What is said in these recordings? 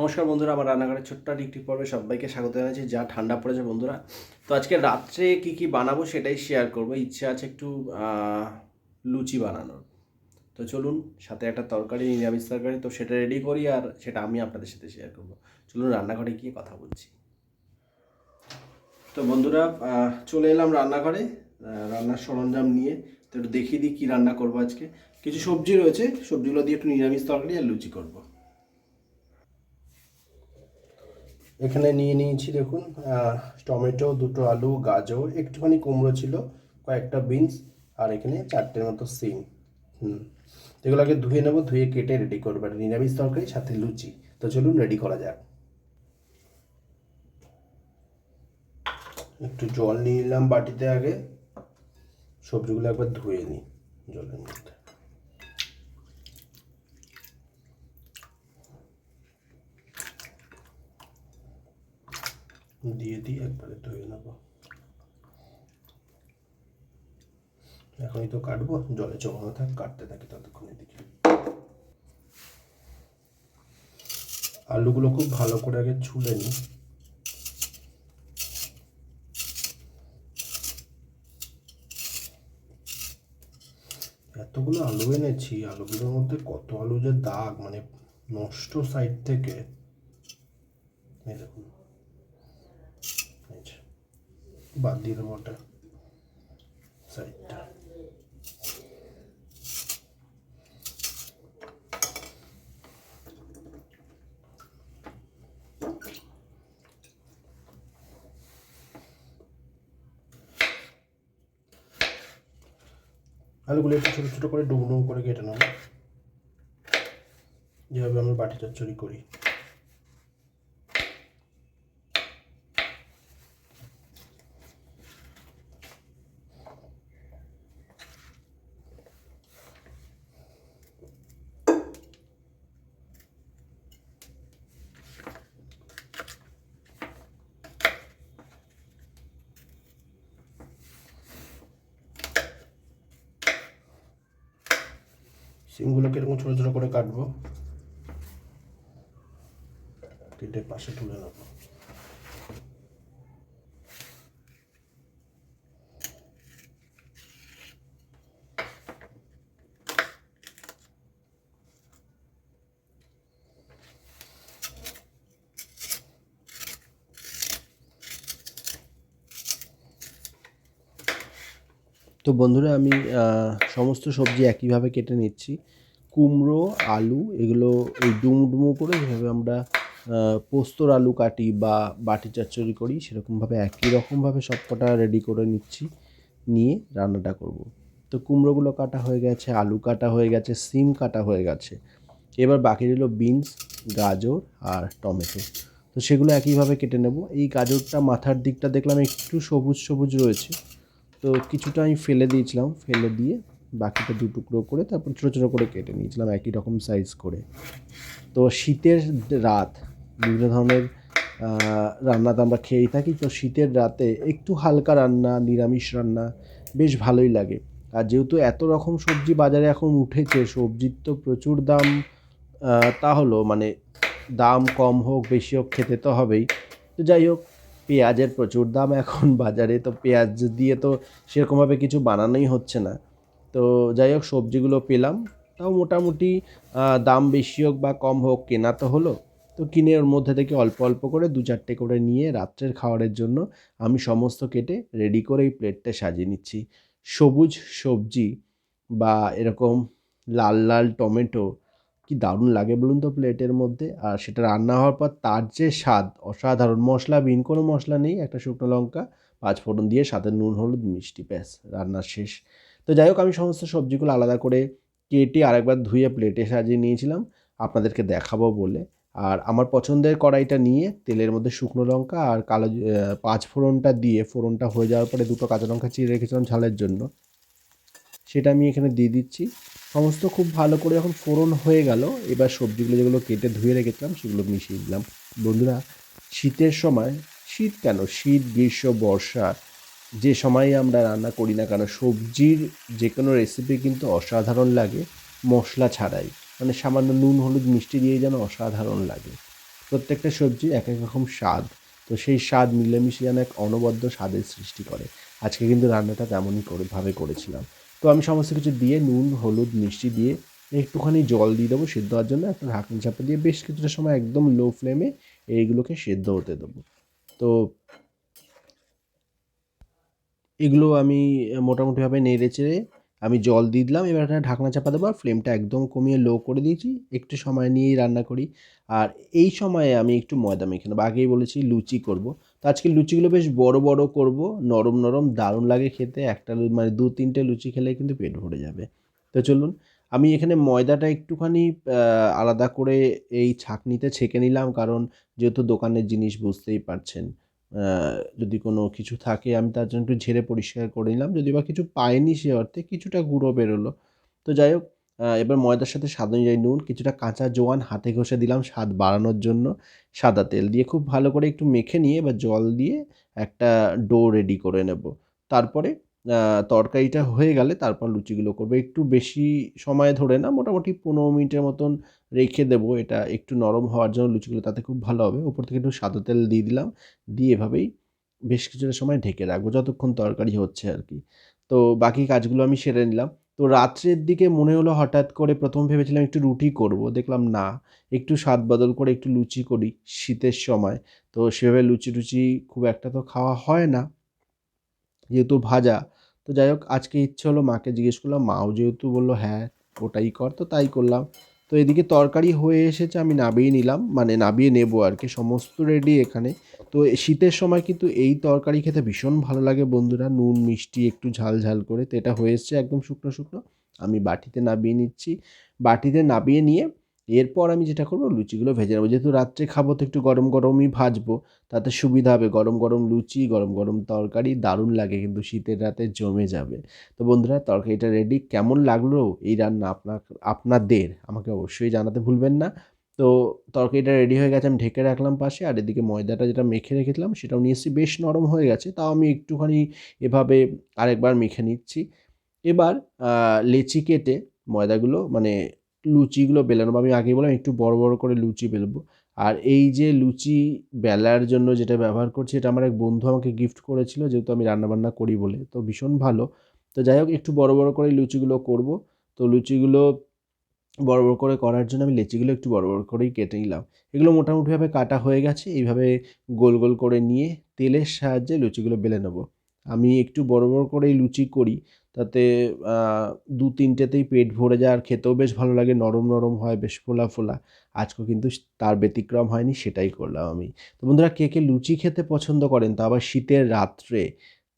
নমস্কার বন্ধুরা, আমার রান্নাঘরের ছোট্ট একটি পর্বে সবাইকে স্বাগত জানাচ্ছি। যা ঠান্ডা পড়েছে বন্ধুরা। তো আজকে রাত্রে কি কি বানাবো সেটাই শেয়ার করব। ইচ্ছে আছে একটু লুচি বানানোর। তো চলুন, সাথে একটা তরকারি, নিরামিষ তরকারি, তো সেটা রেডি করি আর সেটা আমি আপনাদের সাথে শেয়ার করব। চলুন রান্নাঘরে গিয়ে কথা বলছি। তো বন্ধুরা চলে এলাম রান্নাঘরে রান্নার সরঞ্জাম নিয়ে। তো একটু দেখিয়ে দিই কী রান্না করব আজকে। কিছু সবজি রয়েছে, সবজিগুলো দিয়ে একটু নিরামিষ তরকারি আর লুচি করব। এখানে নিয়ে নিয়েছি দেখুন টমেটো, দুটো আলু, গাজর, একটুখানি কুমড়ো ছিল, কয়েকটা বিনস, আর এখানে চারটের মতো সিম। হুম। তো এগুলোকে ধুয়ে নেব, ধুয়ে কেটে রেডি করব। একটা নিরামিষ তরকারি, সাথে লুচি। তো চলুন রেডি করা যাক। একটু জল নিয়ে নিলাম বাটিতে আগে। সবজিগুলো একবার ধুয়ে নিই জলের মধ্যে। দিয়ে দিয়ে একবারে ধুয়ে নেব। এখনই তো কাটবো, জলে জমানো থাক, কাটতে থাকি ততক্ষণ এদিকে আলুগুলো খুব ভালো করে আগে ছুলে নিই। এতগুলো আলু এনেছি, আলুগুলোর মধ্যে কত আলু যে দাগ মানে নষ্ট সাইড থেকে। এই দেখুন এই যে, বাদ দিয়ে দেবো ওটা। সাইডটা আলুগুলো একটু ছোটো ছোটো করে ডুমো করে কেটে নেব। যেভাবে আমরা বাটি চচ্চড়ি করি। সিমগুলোকে এরকম ছোটো ছোটো করে কাটবো। কেটে পাশে তুলে নেব। তো বন্ধুরা আমি সমস্ত সবজি একইভাবে কেটে নিচ্ছি। কুমড়ো, আলু, এগুলো এই ডুমো করে যেভাবে আমরা পোস্তর আলু কাটি বা বাটি চচ্চড়ি করি, সেরকমভাবে একই রকমভাবে সবকটা রেডি করে নিচ্ছি, নিয়ে রান্নাটা করব। তো কুমড়োগুলো কাটা হয়ে গেছে, আলু কাটা হয়ে গেছে, সিম কাটা হয়ে গেছে। এবার বাকি রইল বিনস, গাজর আর টমেটো। তো সেগুলো একইভাবে কেটে নেব। এই গাজরটা মাথার দিকটা দেখলাম একটু সবুজ সবুজ রয়েছে। তো কিছুটা আমি ফেলে দিয়েছিলাম, ফেলে দিয়ে বাকিটা দু টুকরো করে তারপর ছোটো ছোটো করে কেটে নিয়েছিলাম একই রকম সাইজ করে। তো শীতের রাত, বিভিন্ন ধরনের রান্না তো আমরা খেয়েই থাকি, তো শীতের রাতে একটু হালকা রান্না, নিরামিষ রান্না বেশ ভালোই লাগে। আর যেহেতু এত রকম সবজি বাজারে এখন উঠেছে, সবজির তো প্রচুর দাম তা হলো মানে দাম কম হোক, বেশি হোক, খেতে তো হবেই। তো যাই হোক পেঁয়াজের প্রচুর দাম এখন বাজারে, তো পেঁয়াজ দিয়ে তো সেরকমভাবে কিছু বানানোই হচ্ছে না। তো যাই হোক, সবজিগুলো পেলাম, তাও মোটামুটি দাম বেশি হোক বা কম হোক, কেনা তো হলো। তো কিনে ওর মধ্যে থেকে অল্প অল্প করে দু চারটে করে নিয়ে রাত্রের খাওয়ারের জন্য আমি সমস্ত কেটে রেডি করে এই প্লেটটা সাজিয়ে নিচ্ছি। সবুজ সবজি বা এরকম লাল লাল টমেটো কি দারুণ লাগে বলুন তো প্লেটের মধ্যে? আর সেটা রান্না হওয়ার পর তার যে স্বাদ, অসাধারণ মশলা, বিন কোনো মশলা নেই, একটা শুকনো লঙ্কা, পাঁচ ফোড়ন দিয়ে সাথে নুন, হলুদ, মিষ্টি, ব্যাস, রান্নার শেষ। তো যাই হোক, আমি সমস্ত সবজিগুলো আলাদা করে কেটে আরেকবার ধুয়ে প্লেটে সাজিয়ে নিয়েছিলাম, আপনাদেরকে দেখাবো বলে। আর আমার পছন্দের কড়াইটা নিয়ে তেলের মধ্যে শুকনো লঙ্কা আর কালো পাঁচ ফোড়নটা দিয়ে, ফোড়নটা হয়ে যাওয়ার পরে দুটো কাঁচা লঙ্কা চিড়ে রেখেছিলাম ঝালের জন্য। সেটা আমি এখানে দিয়ে দিচ্ছি। সমস্ত খুব ভালো করে যখন ফোড়ন হয়ে গেল। এবার সবজিগুলো যেগুলো কেটে ধুয়ে রেখেছিলাম, সেগুলো মিশিয়ে দিলাম। বন্ধুরা, শীতের সময় শীত কেন? শীত, গ্রীষ্ম, বর্ষা, যে সময়ে আমরা রান্না করি না কেন, সবজির যে কোনো রেসিপি কিন্তু অসাধারণ লাগে, মশলা ছাড়াই। মানে সামান্য নুন, হলুদ, মিষ্টি দিয়ে যেন অসাধারণ লাগে। প্রত্যেকটা সবজি এক এক রকম স্বাদ। তো সেই স্বাদ মিলেমিশে যেন এক অনবদ্য স্বাদের সৃষ্টি করে। আজকে কিন্তু রান্নাটা তেমনই করে ভাবে করেছিলাম। তো আমি সমস্ত কিছু দিয়ে নুন, হলুদ, মিষ্টি দিয়ে একটুখানি জল দিয়ে দেবো সেদ্ধ হওয়ার জন্য, একটা ঢাকনি চাপা দিয়ে বেশ কিছুটা সময় একদম লো ফ্লেমে এইগুলোকে সেদ্ধ হতে দেবো। তো এগুলো আমি মোটামুটিভাবে নেড়ে চেড়ে আমি জল দিয়ে দিলাম, এবার একটা ঢাকনা চাপা দেবো আর ফ্লেমটা একদম কমিয়ে লো করে দিয়েছি, একটু সময় নিয়েই রান্না করি। আর এই সময়ে আমি একটু ময়দা মেখে নেব, আগেই বলেছি লুচি করব। তো আজকে লুচিগুলো বেশ বড় বড় করব, নরম নরম, দারুণ লাগে খেতে। একটা মানে দু তিনটে লুচি খেলে কিন্তু পেট ভরে যাবে। তো চলুন, আমি এখানে ময়দাটা একটুখানি আলাদা করে এই ছাঁকনিতে ছেঁকে নিলাম, কারণ যেহেতু দোকানের জিনিস বুঝতেই পারছেন যদি কোনো কিছু থাকে, আমি তার জন্য একটু ঝেড়ে পরিষ্কার করে নিলাম। যদি বা কিছু পাইনি সে অর্থে, কিছুটা গুঁড়ো বেরোলো। তো যাই হোক এবার ময়দার সাথে স্বাদ অনুযায়ী নুন, কিছুটা কাঁচা জোয়ান, হাতে ঘষে দিলাম স্বাদ বাড়ানোর জন্য। সাদা তেল দিয়ে খুব ভালো করে একটু মেখে নিয়ে এবার জল দিয়ে একটা ডো রেডি করে নেব। তারপরে তরকারিটা হয়ে গেলে তারপর লুচিগুলো করব। একটু বেশি সময় ধরে না, মোটামুটি পনেরো মিনিটের মতন রেখে দেবো। এটা একটু নরম হওয়ার জন্য লুচিগুলো তাতে খুব ভালো হবে। উপর থেকে একটু সাদা তেল দিয়ে দিলাম। দিয়ে এভাবেই বেশ কিছুটা সময় ঢেকে রাখব, যতক্ষণ তরকারি হচ্ছে আর কি। তো বাকি কাজগুলো আমি সেরে নিলাম। তো রাত্রের দিকে মনে হলো হঠাৎ করে প্রথম ভেবেছিলাম একটু রুটি করব। দেখলাম না, একটু স্বাদ বদল করে একটু লুচি করি শীতের সময়। তো সেভাবে লুচি টুচি খুব একটা তো খাওয়া হয় না, যেহেতু ভাজা। তো যাই হোক, আজকে ইচ্ছে হলো মাকে জিজ্ঞেস করলাম, মাও যেহেতু বলল হ্যাঁ ওটাই কর। তো তাই করলাম। তো এদিকে তরকারি হয়ে এসেছে, আমি নাবিয়ে নিলাম। মানে নাবিয়ে নেব আর কি, সমস্ত রেডি এখানে। তো শীতের সময় কিন্তু এই তরকারি খেতে ভীষণ ভালো লাগে বন্ধুরা। নুন, মিষ্টি, একটু ঝাল ঝাল করে। তো এটা হয়ে এসছে একদম শুকনো শুকনো। আমি বাটিতে নাবিয়ে নিচ্ছি। বাটিতে নাবিয়ে নিয়ে এরপর আমি যেটা করব, লুচিগুলো ভেজে নেব। যেহেতু রাত্রে খাব তো একটু গরম গরমই ভাজবো, তাতে সুবিধা হবে। গরম গরম লুচি, গরম গরম তরকারি দারুণ লাগে কিন্তু শীতের রাতে জমে যাবে। তো বন্ধুরা, তরকারিটা রেডি কেমন লাগল এই রান্না আপনার আপনাদের আমাকে অবশ্যই জানাতে ভুলবেন না। তো তরকারিটা রেডি হয়ে গেছে, আমি ঢেকে রাখলাম পাশে। আর এদিকে ময়দাটা যেটা মেখে রেখেছিলাম, সেটাও নিয়ে এসেছি। বেশ নরম হয়ে গেছে, তাও আমি একটুখানি এভাবে আরেকবার মেখে নিচ্ছি। এবার লেচি কেটে ময়দাগুলো মানে লুচিগুলো বেলানো আমি আগে বললাম একটু বড় বড় করে লুচি বেলবো। আর এই যে লুচি বেলার জন্য যেটা ব্যবহার করছি, এটা আমার এক বন্ধু আমাকে গিফট করেছিল, যেহেতু আমি রান্নাবান্না করি বলে, তো ভীষণ ভালো। তো যাই হোক, একটু বড় বড় করে লুচিগুলো করব। তো লুচিগুলো বড় বড় করে করার জন্য আমি লেচিগুলো একটু বড় বড় করেই কেটে নিলাম। এগুলো মোটামুটিভাবে কাটা হয়ে গেছে, এইভাবে গোল গোল করে নিয়ে তেলের সাহায্যে লুচিগুলো বেলে নেব। আমি একটু বড় বড় করেই লুচি করি তাতে দু তিনটেতেই পেট ভরে যায়। আর খেতেও বেশ ভালো লাগে। নরম নরম হয়, বেশ ফোলা ফোলা। আজকেও কিন্তু তার ব্যতিক্রম হয়নি, সেটাই করলাম আমি। তো বন্ধুরা, কে কে লুচি খেতে পছন্দ করেন? তা আবার শীতের রাত্রে,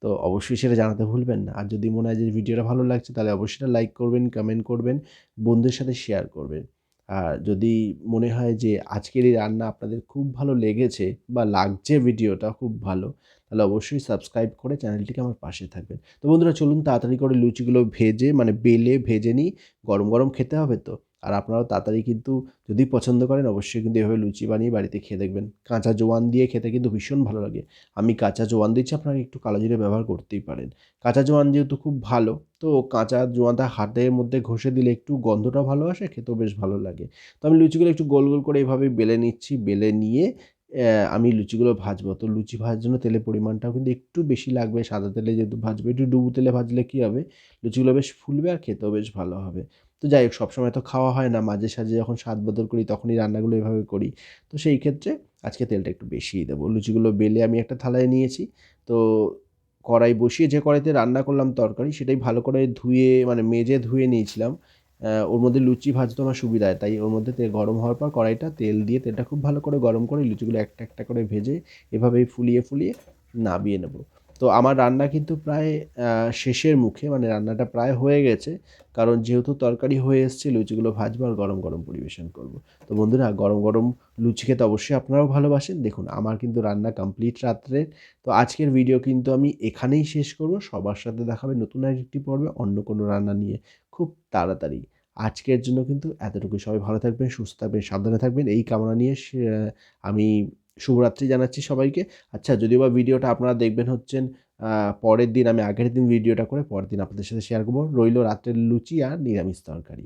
তো অবশ্যই সেটা জানাতে ভুলবেন না। আর যদি মনে হয় যে ভিডিওটা ভালো লাগছে, তাহলে অবশ্যই লাইক করবেন, কমেন্ট করবেন, বন্ধুদের সাথে শেয়ার করবেন। আর যদি মনে হয় যে আজকের এই রান্না আপনাদের খুব ভালো লেগেছে বা লাগছে ভিডিওটা, খুব ভালো তাহলে অবশ্যই সাবস্ক্রাইব করে চ্যানেলটিকে আমার পাশে থাকবেন। তো বন্ধুরা, চলুন তাড়াতাড়ি করে লুচিগুলো ভেজে মানে বেলে ভেজে নিই। গরম গরম খেতে হবে তো? আর আপনারাও তাড়াতাড়ি কিন্তু যদি পছন্দ করেন, অবশ্যই কিন্তু এভাবে লুচি বানিয়ে বাড়িতে খেয়ে দেখবেন। কাঁচা জোয়ান দিয়ে খেতে কিন্তু ভীষণ ভালো লাগে। আমি কাঁচা জোয়ান দিচ্ছি, আপনারা একটু কালো জিরে ব্যবহার করতেই পারেন। কাঁচা জোয়ান যেহেতু খুব ভালো, তো কাঁচা জোয়ানটা হাতের মধ্যে ঘষে দিলে একটু গন্ধটা ভালো আসে, খেতেও বেশ ভালো লাগে। তো আমি লুচিগুলো একটু গোল গোল করে এভাবে বেলে নিচ্ছি, বেলে নিয়ে আমি লুচিগুলো ভাজবো। তো লুচি ভাজার জন্য তেলের পরিমাণটাও কিন্তু একটু বেশি লাগবে। সাদা তেলে যেহেতু ভাজবে, একটু ডুবু তেলে ভাজলে কী হবে? লুচিগুলো বেশ ফুলবে আর খেতেও বেশ ভালো হবে। তো যাই হোক, সবসময় তো খাওয়া হয় না। মাঝে সাঝে যখন স্বাদ বদল করি, তখনই রান্নাগুলো এভাবে করি। তো সেই ক্ষেত্রে আজকে তেলটা একটু বেশিই দেবো। লুচিগুলো বেলে আমি একটা থালায় নিয়েছি। তো কড়াই বসিয়ে যে কড়াইতে রান্না করলাম তরকারি, সেটাই ভালো করে ধুয়ে মানে মেজে ধুয়ে নিয়েছিলাম। ওর মধ্যে লুচি ভাজতে আমার সুবিধা হয়। তাই ওর মধ্যে তেল গরম হওয়ার পর কড়াইটা তেল দিয়ে তেলটা খুব ভালো করে গরম করে লুচিগুলো একটা একটা করে ভেজে এভাবেই ফুলিয়ে ফুলিয়ে নামিয়ে নেব। তো আমার রান্না কিন্তু প্রায় শেষের মুখে মানে রান্নাটা প্রায় হয়ে গেছে। কারণ যেহেতু তরকারি হয়ে এসছে, লুচিগুলো ভাজবো আর গরম গরম পরিবেশন করব। তো বন্ধুরা, গরম গরম লুচি খেতে অবশ্যই আপনারাও ভালোবাসেন। দেখুন, আমার কিন্তু রান্না কমপ্লিট রাত্রের। তো আজকের ভিডিও কিন্তু আমি এখানেই শেষ করব। সবার সাথে দেখাবে নতুন আরেকটি পর্বে, অন্য কোনো রান্না নিয়ে খুব তাড়াতাড়ি। আজকের জন্য কিন্তু এতটুকু সবাই ভালো থাকবেন, সুস্থ থাকবেন, সাবধানে থাকবেন। এই কামনা নিয়ে আমি শুভরাত্রি জানাচ্ছি সবাইকে। আচ্ছা যদিও বা ভিডিওটা আপনারা দেখবেন হচ্ছেন পরের দিন, আমি আগের দিন ভিডিওটা করে পরের দিন আপনাদের সাথে শেয়ার করব। রইল রাত্রের লুচি আর নিরামিষ তরকারি।